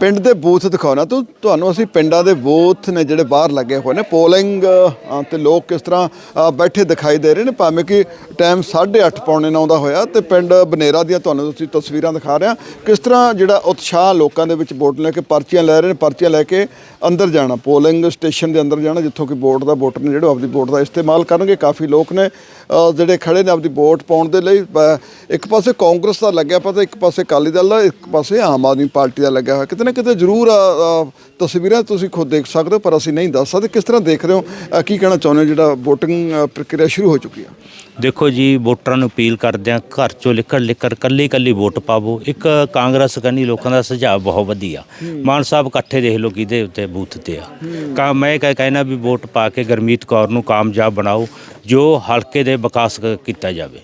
ਪਿੰਡ ਦੇ ਬੂਥ ਦਿਖਾਉਣਾ ਤੂੰ ਤੁਹਾਨੂੰ ਅਸੀਂ ਪਿੰਡਾਂ ਦੇ ਬੂਥ ਨੇ ਜਿਹੜੇ ਬਾਹਰ ਲੱਗੇ ਹੋਏ ਨੇ ਪੋਲਿੰਗ ਅ, ਤੇ ਲੋਕ ਕਿਸ ਤਰ੍ਹਾਂ ਬੈਠੇ ਦਿਖਾਈ ਦੇ ਰਹੇ ਨੇ ਭਾਵੇਂ ਕਿ ਟਾਈਮ 8:30 ਪੌਣੇ 9 ਦਾ ਹੋਇਆ ਤੇ ਪਿੰਡ ਬਨੇਰਾ ਦੀਆਂ ਤੁਹਾਨੂੰ ਅਸੀਂ ਤਸਵੀਰਾਂ ਦਿਖਾ ਰਹੇ ਹਾਂ। ਕਿਸ ਤਰ੍ਹਾਂ ਜਿਹੜਾ ਉਤਸ਼ਾਹ ਲੋਕਾਂ ਦੇ ਵਿੱਚ ਵੋਟ ਲੈ ਕੇ ਪਰਚੀਆਂ ਲੈ ਰਹੇ ਨੇ ਪਰਚੀਆਂ ਲੈ ਕੇ ਅੰਦਰ ਜਾਣਾ ਪੋਲਿੰਗ ਸਟੇਸ਼ਨ ਦੇ ਅੰਦਰ ਜਾਣਾ ਜਿੱਥੋਂ ਕਿ ਵੋਟ ਦਾ ਵੋਟਰ ਨੇ ਜਿਹੜੇ ਉਹ ਆਪਦੀ ਵੋਟ ਦਾ ਇਸਤੇਮਾਲ ਕਰਨਗੇ ਕਾਫੀ ਲੋਕ ਨੇ। ਜਿਹੜੇ ਖੜੇ ਨੇ ਆਪਦੀ ਵੋਟ ਪਾਉਣ ਦੇ ਲਈ ਇੱਕ ਪਾਸੇ ਕਾਂਗਰਸ ਦਾ ਲੱਗਿਆ ਪਤਾ ਇੱਕ ਪਾਸੇ ਅਕਾਲੀ ਦਲ ਦਾ ਇੱਕ ਪਾਸੇ ਆਮ ਆਦਮੀ ਪਾਰਟੀ ਦਾ ਲੱਗਿਆ ਹੋਇਆ। ਕਿਤੇ ਨਾ ਕਿਤੇ ਜ਼ਰੂਰ ਤਸਵੀਰਾਂ ਤੁਸੀਂ ਖੁਦ ਦੇਖ ਸਕਦੇ ਹੋ ਪਰ ਅਸੀਂ ਨਹੀਂ ਦੱਸ ਸਕਦੇ। ਕਿਸ ਤਰ੍ਹਾਂ ਦੇਖ ਰਹੇ ਹੋ? ਕੀ ਕਹਿਣਾ ਚਾਹੁੰਦੇ ਹੋ? ਜਿਹੜਾ VOTING ਪ੍ਰਕਿਰਿਆ ਸ਼ੁਰੂ ਹੋ ਚੁੱਕੀ ਹੈ ਦੇਖੋ ਜੀ ਵੋਟਰਾਂ ਨੂੰ ਅਪੀਲ ਕਰਦੇ ਆ ਘਰ ਚੋਂ ਲਿਕੜ ਲਿਕੜ ਕੱਲੀ ਕੱਲੀ ਵੋਟ ਪਾਵੋ। ਇੱਕ ਕਾਂਗਰਸ ਕੰਨੀ ਲੋਕਾਂ ਦਾ ਸੁਝਾਅ ਬਹੁਤ ਵਧੀਆ। ਮਾਨ ਸਾਹਿਬ ਇਕੱਠੇ ਦੇਖ ਲਓ ਕਿਹਦੇ ਉੱਤੇ ਬੂਥ ਤੇ ਆ। ਕਾ ਮੈਂ ਕਹਿ ਕਹਿਣਾ ਵੀ ਵੋਟ ਪਾ ਕੇ ਗਰਮੀਤ ਕੌਰ ਨੂੰ ਕਾਮਯਾਬ ਬਣਾਓ। ਜੋ ਹਲਕੇ ਦੇ ਵਿਕਾਸ ਕ- ਕੀਤਾ ਜਾਵੇ।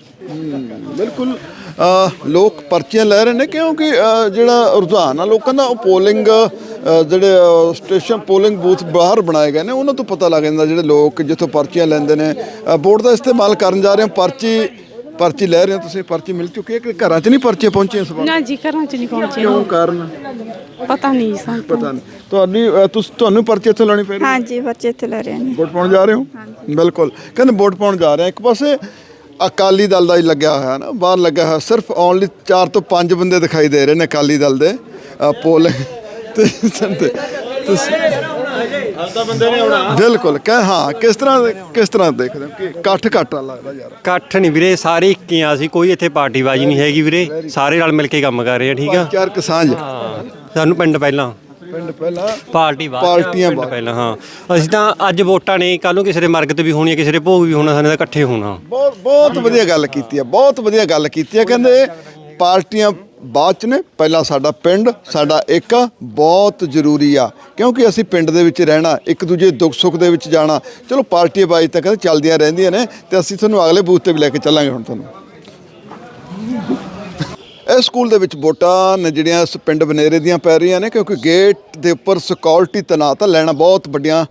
ਬਿਲਕੁਲ। ਅ, ਲੋਕ ਪਰਚੀਆਂ ਲੈ ਰਹੇ ਨੇ ਕਿਉਂਕਿ ਅ, ਜਿਹੜਾ ਰੁਝਾਨ ਆ ਲੋਕਾਂ ਦਾ ਉਹ ਪੋਲਿੰਗ ਜਿਹੜੇ ਅ, ਸਟੇਸ਼ਨ ਪੋਲਿੰਗ ਬੂਥ ਬਾਹਰ ਬਣਾਏ ਗਏ ਨੇ ਉਹਨਾਂ ਤੋਂ ਪਤਾ ਲੱਗ ਜਾਂਦਾ ਜਿਹੜੇ ਲੋਕ ਜਿੱਥੋਂ ਪਰਚੀਆਂ ਲੈਂਦੇ ਨੇ। ਅ, ਵੋਟ ਦਾ ਇਸਤੇਮਾਲ ਕਰਨ ਜਾ ਰਹੇ ਹੋ ਪਰਚੀ ਪਰਚੀ ਲੈ ਰਹੇ ਹੋ ਤੁਸੀਂ? ਪਰਚੀ ਮਿਲ ਚੁੱਕੀ ਹੈ ਕਿ ਘਰਾਂ 'ਚ ਨਹੀਂ ਪਰਚੀਆਂ ਪਹੁੰਚੀਆਂ ਇਸ ਵਾਰ? ਨਾ ਜੀ ਘਰਾਂ ਚ ਨਹੀਂ ਪਹੁੰਚੇ ਕਿਉਂ ਕਾਰਨ? ਪਤਾ ਨਹੀਂ ਸਾਨੂੰ। ਪਤਾ ਨਹੀਂ। ਤੁਹਾਡੀ ਅ, ਤੁਸ ਤੁਹਾਨੂੰ ਪਰਚੀ ਇੱਥੇ ਲਾਉਣੀ ਪੈ ਰਹੀ ਹੈ? ਹਾਂਜੀ ਬੱਚੇ ਇੱਥੇ ਲੈ ਰਹੇ ਨੇ ਵੋਟ ਪਾਉਣ ਜਾ ਰਹੇ ਹੋ? ਬਿਲਕੁਲ। ਕਹਿੰਦੇ ਵੋਟ ਪਾਉਣ ਜਾ ਰਹੇ ਆ ਇੱਕ ਪਾਸੇ ਅਕਾਲੀ ਦਲ ਦਾ ਹੀ ਲੱਗਿਆ ਹੋਇਆ ਨਾ ਬਾਹਰ ਲੱਗਿਆ ਹੋਇਆ। ਸਿਰਫ ਓਨਲੀ 4 ਤੋਂ 5 ਬੰਦੇ ਦਿਖਾਈ ਦੇ ਰਹੇ ਨੇ ਅਕਾਲੀ ਦਲ ਦੇ ਪੋਲਿੰਗ। ਤੇ ਤੇ ਬਿਲਕੁਲ ਕਹ ਹਾਂ ਕਿਸ ਤਰ੍ਹਾਂ ਕਿਸ ਤਰ੍ਹਾਂ ਦੇਖਦੇ ਹੋ ਕਿ ਇਕੱਠ ਘੱਟ ਲੱਗਦਾ ਯਾਰ? ਇਕੱਠ ਨਹੀਂ ਵੀਰੇ ਸਾਰੇ ਇੱਕ ਹੀ ਆ ਸੀ ਕੋਈ ਇੱਥੇ ਪਾਰਟੀਬਾਜ਼ੀ ਨਹੀਂ ਹੈਗੀ ਵੀਰੇ। ਸਾਰੇ ਰਲ ਮਿਲ ਕੇ ਕੰਮ ਕਰ ਰਹੇ ਆ ਠੀਕ ਆ? ਚਾਰ ਕਿਸਾਨ ਜੀ ਸਾਨੂੰ ਪਿੰਡ ਪਹਿਲਾਂ। ਪਿੰਡ ਪਹਿਲਾਂ। ਪਾਰਟੀ ਬਾਅਦ ਪਾਰਟੀਆਂ ਪਿੰਡ ਬਾਅਦ। ਪਹਿਲਾਂ ਹਾਂ। ਅਸੀਂ ਤਾਂ ਅੱਜ ਵੋਟਾਂ ਨੇ ਕੱਲ ਨੂੰ ਕਿਸੇ ਦੇ ਮਰਗਤ ਵੀ ਹੋਣੀ ਹੈ ਕਿਸੇ ਦੇ ਭੋਗ ਵੀ ਹੋਣਾ ਸਾਨੂੰ ਤਾਂ ਇਕੱਠੇ ਹੋਣਾ। ਬਹੁਤ ਬਹੁਤ ਵਧੀਆ ਗੱਲ ਕੀਤੀ ਹੈ ਬਹੁਤ ਵਧੀਆ ਗੱਲ ਕੀਤੀ ਹੈ ਕਹਿੰਦੇ ਪਾਰਟੀਆਂ ਬਾਅਦ ਚ ਨੇ, ਪਹਿਲਾਂ ਸਾਡਾ ਪਿੰਡ, ਸਾਡਾ ਇੱਕ ਬਹੁਤ ਜ਼ਰੂਰੀ ਆ। ਕਿਉਂਕਿ ਅਸੀਂ ਪਿੰਡ ਦੇ ਵਿੱਚ ਰਹਿਣਾ, ਇੱਕ ਦੂਜੇ ਦੁੱਖ ਸੁੱਖ ਦੇ ਵਿੱਚ ਜਾਣਾ। ਚਲੋ, ਪਾਰਟੀ ਬਾਈ ਤਾਂ ਕਹਿੰਦੇ ਚੱਲਦੀਆਂ ਰਹਿੰਦੀਆਂ ਨੇ, ਤੇ ਅਸੀਂ ਤੁਹਾਨੂੰ ਅਗਲੇ ਬੂਥ ਤੇ ਵੀ ਲੈ ਕੇ ਚੱਲਾਂਗੇ ਹੁਣ ਤੁਹਾਨੂੰ। ਇਸ ਸਕੂਲ ਦੇ ਵਿੱਚ ਵੋਟਾਂ ਨੇ ਜਿਹੜੀਆਂ ਇਸ ਪਿੰਡ ਬਨੇਰੇ ਦੀਆਂ ਪੈ ਰਹੀਆਂ ਨੇ, ਕਿਉਂਕਿ ਗੇਟ ਦੇ ਉੱਪਰ ਸਿਕਿਉਰਿਟੀ ਤੈਨਾਤ ਆ ਲੈਣਾ ਬਹੁਤ ਵੱਡੀਆਂ,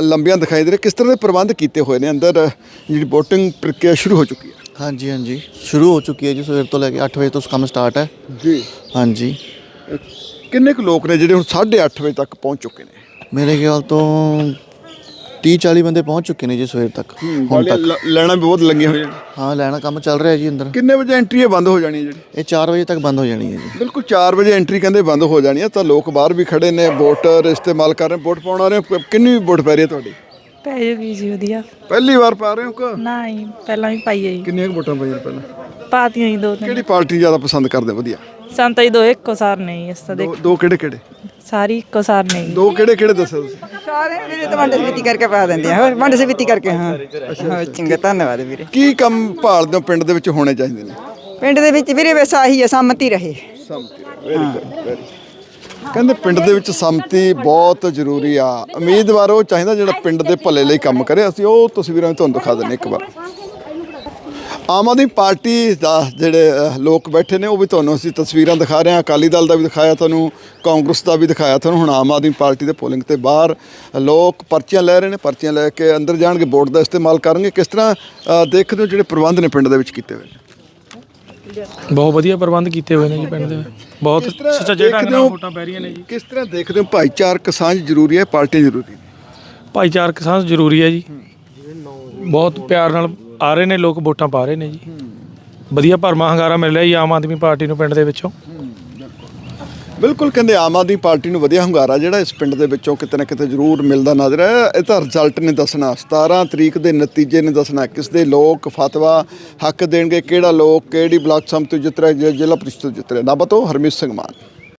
ਲੰਬੀਆਂ ਦਿਖਾਈ ਦੇ ਰਹੇ ਕਿਸ ਤਰ੍ਹਾਂ ਦੇ ਪ੍ਰਬੰਧ ਕੀਤੇ ਹੋਏ ਨੇ? ਅੰਦਰ ਜਿਹੜੀ VOTING ਪ੍ਰਕਿਰਿਆ ਸ਼ੁਰੂ ਹੋ ਚੁੱਕੀ ਹੈ। ਹਾਂਜੀ ਹਾਂਜੀ। ਸ਼ੁਰੂ ਹੋ ਚੁੱਕੀ ਹੈ ਜੀ ਸਵੇਰ ਤੋਂ ਲੈ ਕੇ 8 ਵਜੇ ਤੋਂ ਕੰਮ ਸਟਾਰਟ ਹੈ। ਜੀ। ਹਾਂਜੀ। ਕਿੰਨੇ ਕੁ ਲੋਕ ਨੇ ਜਿਹੜੇ ਹੁਣ 8:30 ਵਜੇ ਤੱਕ ਪਹੁੰਚ ਚੁੱਕੇ ਨੇ? ਮੇਰੇ ਖਿਆਲ ਤੋਂ 30 40 ਬੰਦੇ ਪਹੁੰਚ ਚੁੱਕੇ ਨੇ ਜੀ ਸਵੇਰ ਤੱਕ ਹੁਣ ਤੱਕ। ਲੈਣਾ ਵੀ ਬਹੁਤ ਹੋਈਆਂ ਨੇ। ਹਾਂ ਲੈਣਾ ਕੰਮ ਚੱਲ ਰਿਹਾ ਜੀ ਅੰਦਰ। ਕਿੰਨੇ ਵਜੇ ਐਂਟਰੀ ਬੰਦ ਹੋ ਜਾਣੀ ਹੈ ਜਿਹੜੀ? ਇਹ 4 ਵਜੇ ਤੱਕ ਬੰਦ ਹੋ ਜਾਣੀ ਹੈ ਜੀ। ਬਿਲਕੁਲ 4 ਵਜੇ ਐਂਟਰੀ ਕਹਿੰਦੇ ਬੰਦ ਹੋ ਜਾਣੀ ਹੈ ਤਾਂ ਲੋਕ ਬਾਹਰ ਵੀ ਖੜੇ ਨੇ ਵੋਟਰ ਇਸਤੇਮਾਲ ਕਰ ਰਹੇ ਵੋਟ ਪਾਉਣ ਆ ਰਹੇ ਹੋ। ਕਿੰਨੀ ਵੋਟ ਪੈ ਰਹੀ ਹੈ ਤੁਹਾਡੀ? ਪੈ ਜੂਗੀ ਜੀ ਵਧੀਆ। ਪਹਿਲੀ ਵਾਰ ਪਾ ਰਹੇ ਹੋ ਕਿ? ਨਾ ਹੀ ਪਹਿਲਾਂ ਵੀ ਪਾਈ ਹੈ ਜੀ। ਕਿੰਨੀਆਂ ਕੁ ਵੋਟਾਂ ਪਈਆਂ ਪਹਿਲਾਂ? ਪਾਤੀਆਂ ਹੀ ਦੋ ਤਿੰਨ। ਕਿਹੜੀ ਪਾਰਟੀ ਜ਼ਿਆਦਾ ਪਸੰਦ ਕਰਦੇ ਵਧੀਆ। ਸੰਤਾ ਹੀ ਦੋ ਇੱਕੋ ਸਾਰ ਨਹੀਂ ਇਸ ਤਾਂ ਦੇਖ। ਦੋ ਦੋ ਕਿਹੜੇ ਕਿਹੜੇ? ਸਾਰੀ ਇੱਕੋ ਸਾਰ ਨਹੀਂ ਦੋ ਕਿਹੜੇ ਕਿਹੜੇ ਦੱਸੋ ਤੁਸੀਂ? ਸਾਰੇ ਵੀਰੇ ਤਾਂ ਵੰਡ ਸਵਿੱਤੀ ਕਰਕੇ ਪਾ ਦਿੰਦੇ ਆ। ਹੋਰ ਵੰਡ ਸਵਿੱਤੀ ਕਰਕੇ ਹਾਂ। ਹਾਂ, ਚੰਗਾ ਧੰਨਵਾਦ ਵੀਰੇ। ਕੀ ਕੰਮ ਭਾਲਦੇ ਹੋ? ਪਿੰਡ ਦੇ ਵਿੱਚ ਹੋਣੇ ਚਾਹੀਦੇ ਨੇ। ਪਿੰਡ ਦੇ ਵਿੱਚ ਵੀਰੇ ਵੈਸਾ ਆਹੀ ਹੈ ਸੰਮਤੀ ਰਹੇ। ਵੈਰੀ ਗੁੱਡ ਵੈਰੀ ਕਹਿੰਦੇ ਪਿੰਡ ਦੇ ਵਿੱਚ ਸੰਮਤੀ ਬਹੁਤ ਜ਼ਰੂਰੀ ਆ। ਉਮੀਦਵਾਰ ਉਹ ਚਾਹੀਦਾ ਜਿਹੜਾ ਪਿੰਡ ਦੇ ਭਲੇ ਲਈ ਕੰਮ ਕਰੇ। ਅਸੀਂ ਉਹ ਤਸਵੀਰਾਂ ਵੀ ਤੁਹਾਨੂੰ ਦਿਖਾ ਦਿੰਨੇ ਇੱਕ ਵਾਰ। ਆਮ ਆਦਮੀ ਪਾਰਟੀ ਦਾ ਜਿਹੜੇ ਲੋਕ ਬੈਠੇ ਨੇ, ਉਹ ਵੀ ਤੁਹਾਨੂੰ ਅਸੀਂ ਤਸਵੀਰਾਂ ਦਿਖਾ ਰਹੇ ਹਾਂ। ਅਕਾਲੀ ਦਲ ਦਾ ਵੀ ਦਿਖਾਇਆ ਤੁਹਾਨੂੰ, ਕਾਂਗਰਸ ਦਾ ਵੀ ਦਿਖਾਇਆ ਤੁਹਾਨੂੰ। ਹੁਣ ਆਮ ਆਦਮੀ ਪਾਰਟੀ ਦੇ ਪੋਲਿੰਗ ਤੇ ਬਾਹਰ ਲੋਕ ਪਰਚੀਆਂ ਲੈ ਰਹੇ ਨੇ, ਪਰਚੀਆਂ ਲੈ ਕੇ ਅੰਦਰ ਜਾਣਗੇ, ਵੋਟ ਦਾ ਇਸਤੇਮਾਲ ਕਰਨਗੇ। ਕਿਸ ਤਰ੍ਹਾਂ ਦੇਖਦੇ ਹੋ ਜਿਹੜੇ ਪ੍ਰਬੰਧ ਨੇ ਪਿੰਡ ਦੇ ਵਿੱਚ ਕੀਤੇ ਹੋਏ ਨੇ? ਬਹੁਤ ਵਧੀਆ ਪ੍ਰਬੰਧ ਕੀਤੇ ਹੋਏ ਨੇ ਜੀ ਪਿੰਡ ਦੇ। ਬਹੁਤ ਸੁਚੱਜੇ ਢੰਗ ਨਾਲ ਵੋਟਾਂ ਪੈ ਰਹੀਆਂ ਨੇ ਜੀ। ਕਿਸ ਤਰ੍ਹਾਂ ਦੇਖਦੇ ਹੋ ਭਾਈਚਾਰਕ ਸਾਂਝ ਜ਼ਰੂਰੀ ਹੈ ਪਾਰਟੀਆਂ ਜ਼ਰੂਰੀ ਨੇ? ਭਾਈਚਾਰਕ ਸਾਂਝ ਜ਼ਰੂਰੀ ਹੈ ਜੀ। ਬਹੁਤ ਪਿਆਰ ਨਾਲ ਆ ਰਹੇ ਨੇ ਲੋਕ ਵੋਟਾਂ ਪਾ ਰਹੇ ਨੇ ਜੀ। ਵਧੀਆ ਭਰਮਾ ਹੰਗਾਰਾ ਮਿਲ ਰਿਹਾ ਜੀ ਆਮ ਆਦਮੀ ਪਾਰਟੀ ਨੂੰ ਪਿੰਡ ਦੇ ਵਿੱਚੋਂ। ਬਿਲਕੁਲ ਕਹਿੰਦੇ ਆਮ ਆਦਮੀ ਪਾਰਟੀ ਨੂੰ ਵਧੀਆ ਹੁੰਗਾਰਾ ਜਿਹੜਾ ਇਸ ਪਿੰਡ ਦੇ ਵਿੱਚੋਂ ਕਿਤੇ ਨਾ ਕਿਤੇ ਜ਼ਰੂਰ ਮਿਲਦਾ ਨਜ਼ਰ ਆਇਆ ਇਹ ਤਾਂ ਰਿਜ਼ਲਟ ਨੇ ਦੱਸਣਾ। 17 ਤਰੀਕ ਦੇ ਨਤੀਜੇ ਨੇ ਦੱਸਣਾ ਕਿਸ ਦੇ ਲੋਕ ਫਤਵਾ ਹੱਕ ਦੇਣਗੇ, ਕਿਹੜਾ ਲੋਕ, ਕਿਹੜੀ ਬਲਾਕ ਸੰਮਤੀ ਜਿੱਤ ਰਿਹਾ ਜ਼ਿਲ੍ਹਾ ਪ੍ਰੀਸ਼ਦ ਜਿੱਤ ਰਿਹਾ। ਨਾਬਤੋ ਹਰਮੀਤ ਸਿੰਘ ਮਾਨ।